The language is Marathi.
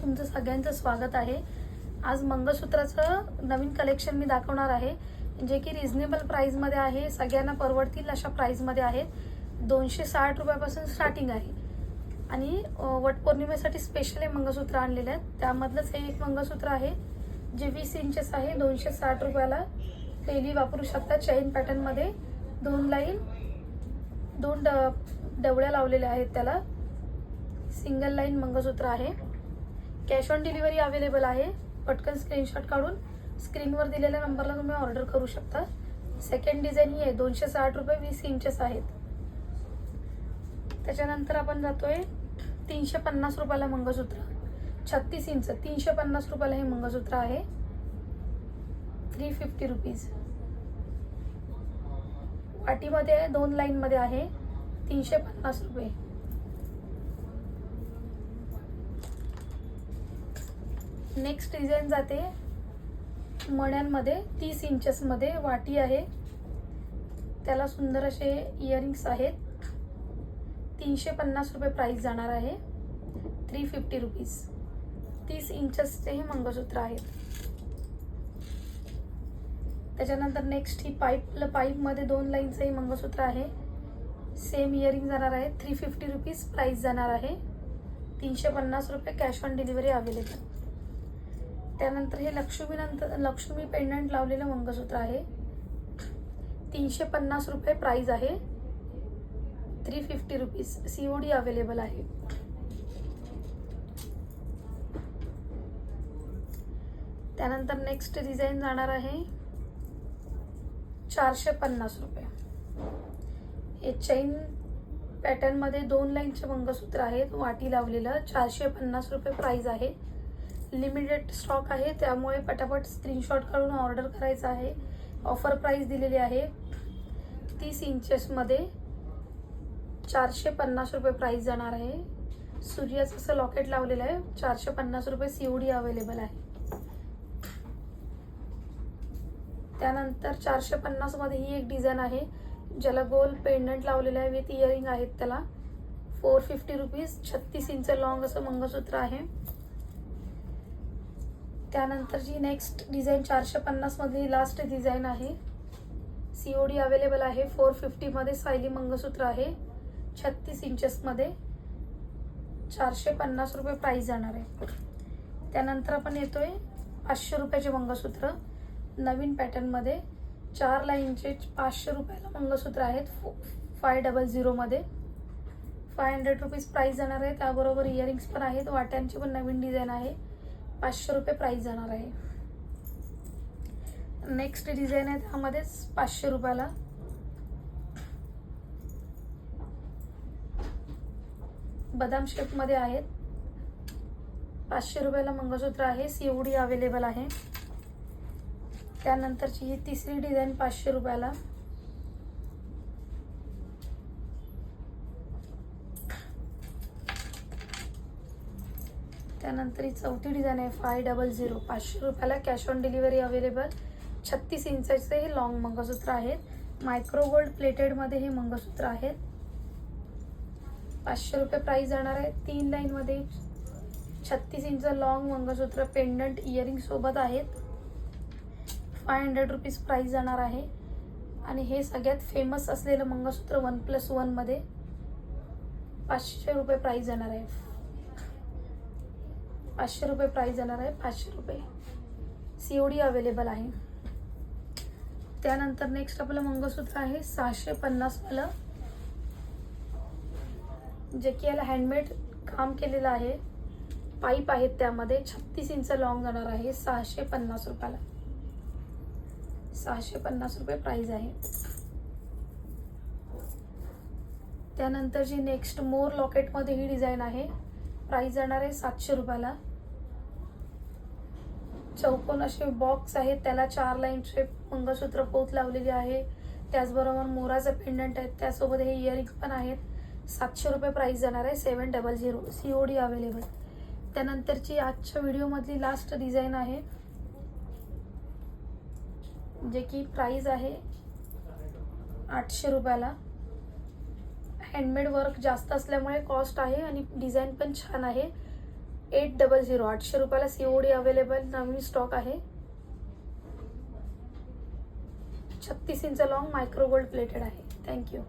तुमचं सगळ्यांचं स्वागत आहे. आज मंगळसूत्राचं नवीन कलेक्शन मी दाखवणार आहे. जे की रिझनेबल प्राईजमध्ये आहे. सगळ्यांना परवडतील अशा प्राईजमध्ये आहेत दोनशे साठ रुपयापासून स्टार्टिंग आहे. आणि वटपौर्णिमेसाठी स्पेशल हे मंगळसूत्र आणलेले आहेत. त्यामधलंच हे एक मंगळसूत्र आहे. जे वीस इंचेस आहे. दोनशे साठ रुपयाला डेली वापरू शकता. चैन पॅटर्नमध्ये दोन लाईन दोन ड डवळ्या लावलेल्या आहेत त्याला. सिंगल लाईन मंगळसूत्र आहे. कॅश ऑन डिलिव्हरी अवेलेबल आहे. पटकन स्क्रीनशॉट काढून स्क्रीनवर दिलेल्या नंबरला तुम्ही ऑर्डर करू शकता. सेकंड डिझाईन ही आहे. दोनशे साठ रुपये वीस इंचेस आहेत. त्याच्यानंतर आपण जातोय तीनशे पन्नास रुपयाला मंगळसूत्र. छत्तीस इंच. तीनशे पन्नास रुपयाला हे मंगळसूत्र आहे. थ्री फिफ्टी रुपीज वाटीमध्ये आहे. दोन लाईनमध्ये आहे. तीनशे पन्नास रुपये. नेक्स्ट डिझाईन जाते. मण्यांमध्ये तीस इंचेसमध्ये वाटी आहे. त्याला सुंदर असे इयरिंग्स आहेत. तीनशे पन्नास रुपये प्राईस जाणार आहे. थ्री फिफ्टी रुपीज तीस इंचेसचे हे मंगळसूत्र आहेत. त्याच्यानंतर नेक्स्ट ही पाईप पाईपमध्ये दोन लाईनचं हे मंगळसूत्र आहे. सेम इयरिंग जाणार आहे. थ्री फिफ्टी रुपीज प्राईस जाणार आहे. तीनशे पन्नास रुपये कॅश ऑन डिलिव्हरी अवेलेबल त्यानंतर हे लक्ष्मी नंतर लक्ष्मी पेंडंट लावलेलं मंगळसूत्र आहे. तीनशे पन्नास रुपये प्राईज आहे. Three fifty rupees C O D available आहे. त्यानंतर नेक्स्ट डिझाईन जाणार आहे. चारशे पन्नास रुपये. हे चैन पॅटर्नमध्ये दोन लाईनचे मंगळसूत्र आहेत. वाटी लावलेलं चारशे पन्नास रुपये प्राईज आहे. लिमिटेड स्टॉक आहे. त्यामुळे पटापट स्क्रीनशॉट काढून ऑर्डर करायचं आहे. ऑफर प्राईस दिलेली आहे तीस इंचेसमध्ये चारशे पन्नास रुपये प्राईस जाणार आहे. सूर्याचं असं लॉकेट लावलेलं आहे. चारशे पन्नास रुपये सी ओ डी अवेलेबल आहे. त्यानंतर चारशे पन्नासमध्ये ही एक डिझाईन आहे. ज्याला गोल पेंडंट लावलेलं आहे विथ इयरिंग आहेत त्याला. फोर फिफ्टी रुपीज छत्तीस इंच लॉंग असं मंगळसूत्र आहे. त्यानंतर जी नेक्स्ट डिझाईन चारशे पन्नासमधली लास्ट डिझाईन आहे सी ओ डी अवेलेबल आहे. फोर फिफ्टीमध्ये सायली मंगळसूत्र आहे. छत्तीस इंचेसमध्ये चारशे पन्नास रुपये प्राईस जाणार आहे. त्यानंतर आपण येतोय पाचशे रुपयाचे मंगळसूत्र. नवीन पॅटर्नमध्ये चार लाईनचे पाचशे रुपयाला मंगळसूत्र आहेत. फो फाय डबल झिरोमध्ये फाय हंड्रेड रुपीज प्राईस जाणार आहे. त्याबरोबर इयरिंग्स पण आहेत. वाट्यांची पण नवीन डिझाईन आहे. पाचशे रुपये प्राईस जाणार आहे. नेक्स्ट डिझाईन आहे त्यामध्येच पाचशे रुपयाला. बदाम शेपमध्ये आहेत. पाचशे रुपयाला मंगळसूत्र आहे सीओडी अवेलेबल आहे. त्यानंतरची ही तिसरी डिझाईन पाचशे रुपयाला. त्यानंतर ही चौथी डिझाईन आहे फाय डबल झिरो पाचशे रुपयाला कॅश ऑन डिलिव्हरी अवेलेबल छत्तीस इंचाचे हे लॉंग मंगळसूत्र आहेत. मायक्रो गोल्ड प्लेटेडमध्ये हे मंगळसूत्र आहेत. पाचशे रुपये प्राईस जाणार आहे तीन लाईनमध्ये छत्तीस inch long mangalsutra pendant earring सोबत आहेत. फाय हंड्रेड रुपीज प्राईस जाणार आहे. आणि हे सगळ्यात फेमस असलेलं मंगळसूत्र वन प्लस वनमध्ये पाचशे रुपये प्राईस जाणार आहे. पाचशे रुपये प्राईस जाणार आहे पाचशे रुपये. सी ओ डी अवेलेबल आहे. त्यानंतर नेक्स्ट आपलं मंगळसूत्र आहे सहाशे पन्नासवालं जे की याला हँडमेड काम केलेलं आहे. पाईप आहेत त्यामध्ये छत्तीस इंच लॉंग जाणार आहे सहाशे पन्नास रुपयाला. सहाशे पन्नास रुपये प्राईज आहे. त्यानंतर जी नेक्स्ट मोर लॉकेटमध्ये ही डिझाईन आहे प्राईस जाणार आहे सातशे रुपयाला. चौकोन असे बॉक्स आहेत. त्याला चार लाईनचे मंगळसूत्र पोत लावलेली आहे. त्याचबरोबर मोराचं पेंडंट आहेत. त्यासोबत हे इयरिंग पण आहेत. सातशे रुपये प्राईस जाणार आहे. Seven double zero C O D available त्यानंतरची आजच्या व्हिडिओमधली लास्ट डिझाईन आहे. जे की प्राईज आहे आठशे रुपयाला. हँडमेड वर्क जास्त असल्यामुळे कॉस्ट आहे आणि डिझाईन पण छान आहे. Eight double zero. आठशे रुपयाला सीओडी अवेलेबल नवीन स्टॉक आहे. छत्तीस inch long micro gold plated आहे. Thank you